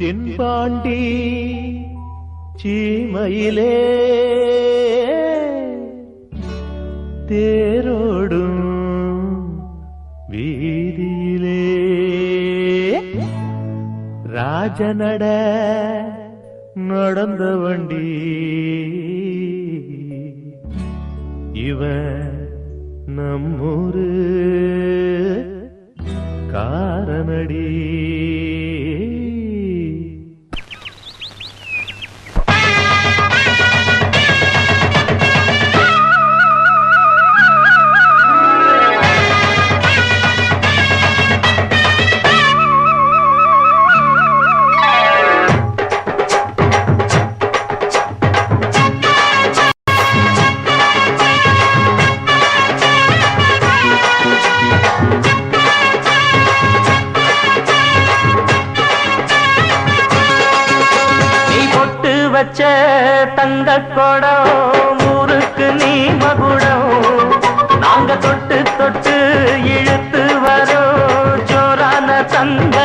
தென்பாண்டி சீமையிலே தேரோடும் வீதியிலே ராஜநட நடந்த வண்டி. இவன் நம்மூரு காரணடி வச்ச தந்த கொடம் ஊருக்கு நீ மகுடம் நாங்க தொட்டு தொட்டு இழுத்து வரோம். ஜோரான தங்கரதம்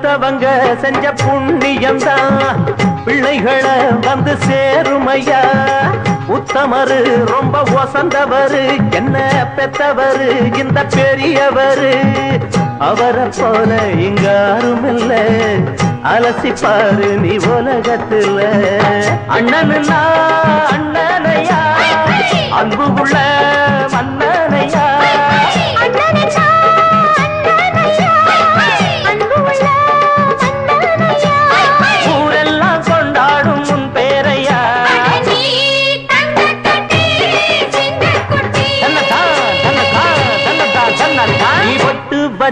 பெத்தவங்க செஞ்ச புண்ணியம்தான். பிள்ளைகளை வந்து சேருமையா? உத்தமரு ரொம்ப ஒசந்தவரு என்ன பெத்தவரு இந்த பெரியவரு? அவரை போல இங்க யாரும் அலசிப்பாரு நீ உலகத்துல. அண்ணனுன்னா அண்ணனையா? அன்பு உள்ள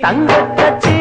等我的